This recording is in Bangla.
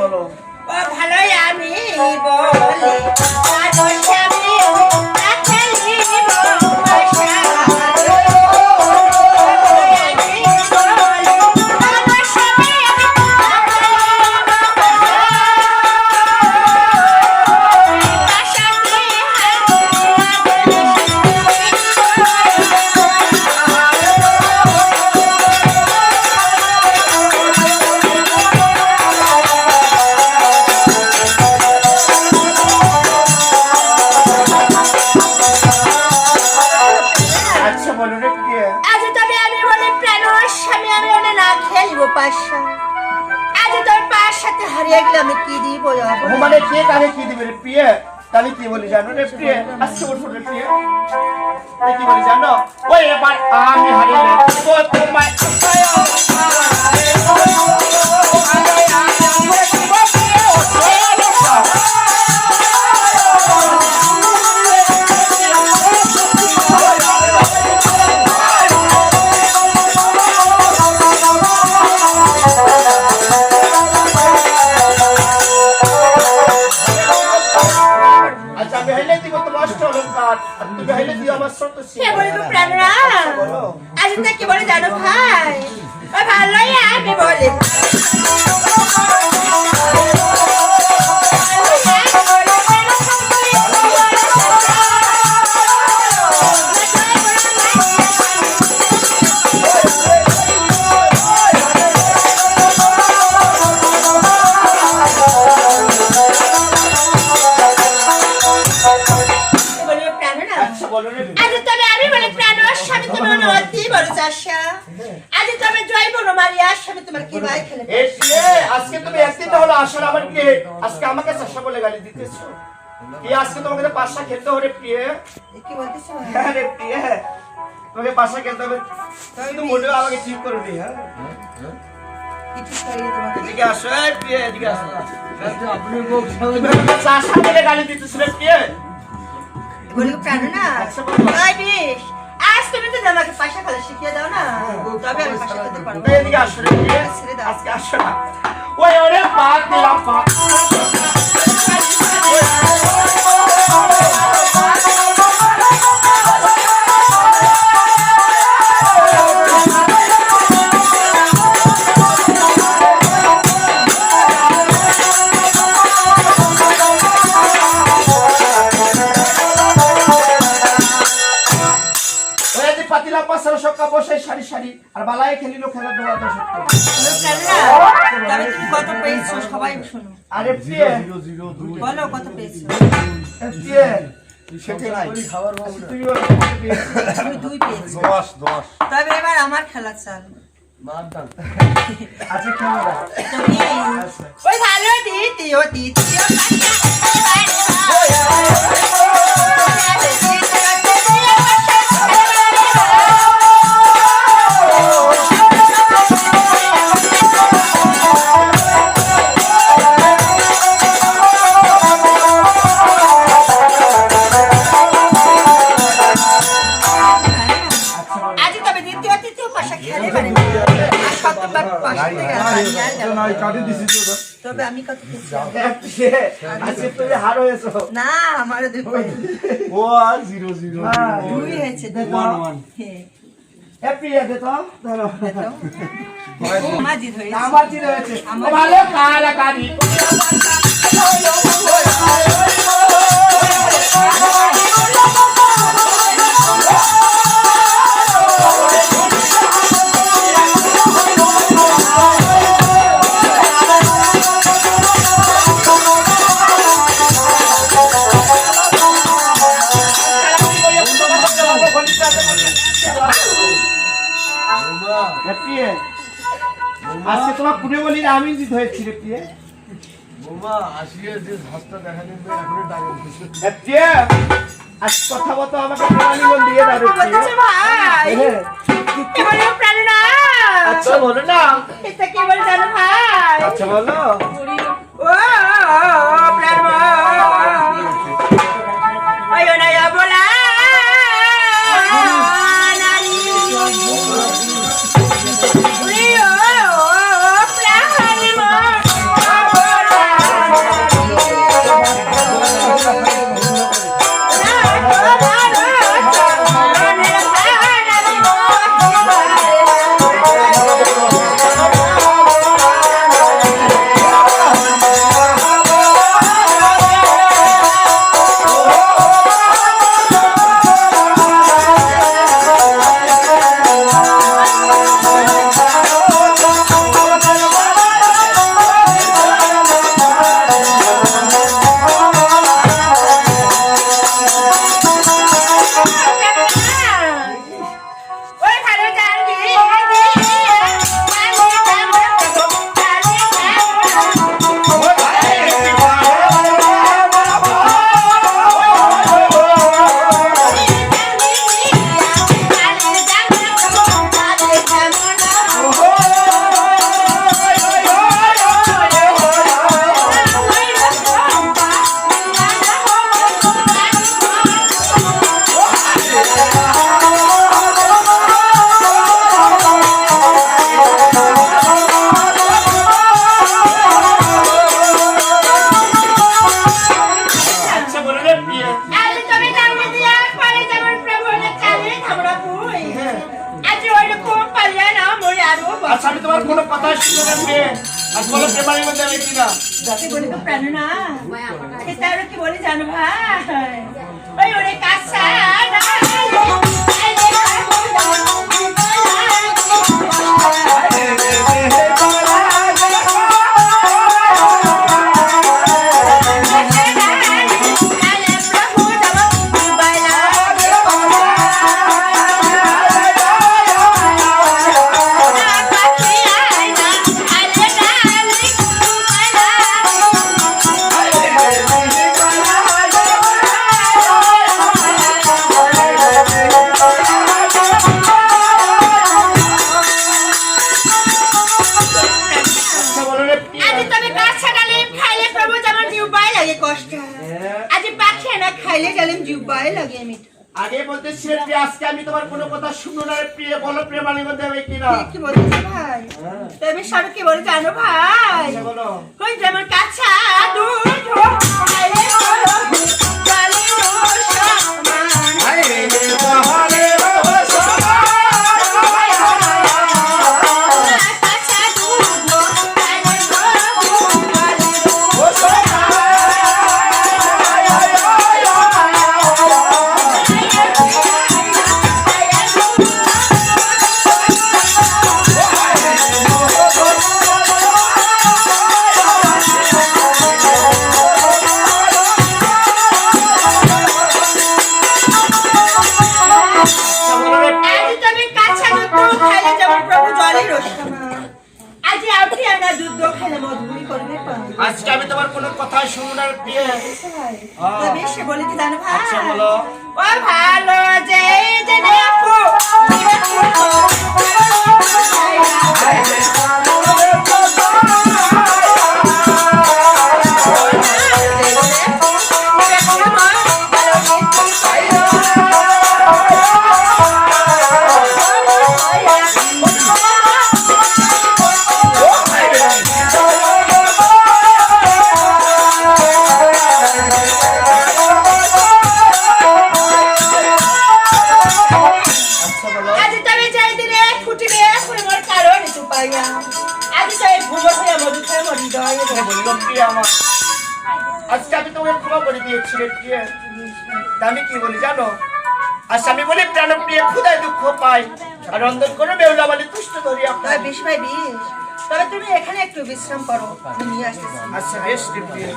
বলো। ভালোই আমি বলি। পাশা আজ তোর সাথে হারিয়ে গেলে আমি কি দিব মানে কে কানে কি দিবে রে প্রিয়ে? তাহলে কি বলি জানো রে প্রিয়ে? আজকে ওঠো রে প্রিয়ে। কি বলি জানো? ওই এবার আমি হারিয়ে তোমায় আজকে তুমি একদিন হলো আসলে আমার কে আজকে আমাকে চাষা বলে গালি দিতেছো। কি আজকে তোমাকে তো পাঁচটা খেতে হবে প্রিয়া? কি বলতেছ? হ্যাঁ রে প্রিয়া। তোমাকে পাঁচটা খেতে হবে। কিন্তু মনেও আমাকে ঠিক হ্যাঁ? তুমি আমাকে চাষা বলে গালি দিতেছো রে প্রিয়া। বলব প্রাণ না আমাকে পাশা খেলা শিখিয়ে দাও না। তবে আমি পাশা খেতে পারব এদিকে আসো। আজকে আসো না। ওই ওরে পাক দিলাম পাক যে সক্কা বসে সারি সারি। আর বালায় খেলিলো খেলা দোয়া দশ তবে কত পেয়েছ? সবাই শোনো। আরে বলো কত পেয়েছ? দশ দশ। তবে এবার আমার খেলা চাল। আচ্ছা খেলো না। তুমি ওই ভালো দিদি ও দিদি তবে আমি কত হয়েছো। না আমার ও আর জিরো জিরো হ্যাঁ। দুই হয়েছে। ওয়ান ওয়ান হ্যাঁ, এ প্রিয়া দে তো ধরো দেখো। ও মাঝি ধরেছে। আমার চির হয়েছে। আমার- প্রিয়া, আজকে তোমার পুনে বলি না আমি জিত হয়েছি রে প্রিয়া। বোমা আসিয়ে যে হাসটা দেখা দিবে এখন টাকা প্রিয়া, আজ কথা মতো আমাকে প্রণালীগণ দিয়ে দাও ভাই। কে বলে প্রাণনা আচ্ছা বলো না। এটা কে বলে জানো ভাই? আচ্ছা বলো। আচ্ছা আমি তোমার কোনো কথা শুনলাম কে আর বলো প্রেমারের মধ্যে আমি কিনা কি বলে জানো ভাই? ওরে কাছা জিউবাই লাগে কষ্ট। আজ পাখি না খাইলে গেলাম জুবাই লাগে আমি আগে বলতে আজকে আমি তোমার কোনো কথা শুনো না প্রিয় বলো মধ্যে আমি কিনা। কি বলছিস ভাই? তুমি সব কি বলে জানো ভাই? বলো। ওই যেমন কাছে খাইলে আজকে আমি তোমার কোনো কথা শুনো না রে প্রিয় তবে সে বলে কি জানো ভাই? আচ্ছা, বলো। ও ভালো যে জেনে আমার? আজকে আমি তোমাকে ক্ষমা করে দিয়েছি রে প্রিয় আমি কি বলি জানো? আর স্বামী বলি প্রাণ প্রিয় ক্ষুদায় দুঃখ পাই আর রন্ধন করে বেউলা বলে তুষ্ট ধরিয়া তবে বিষ ভাই বিষ। তবে তুমি এখানে একটু বিশ্রাম করো। আমি নিয়ে আসতেছি। আচ্ছা বেশ প্রিয়।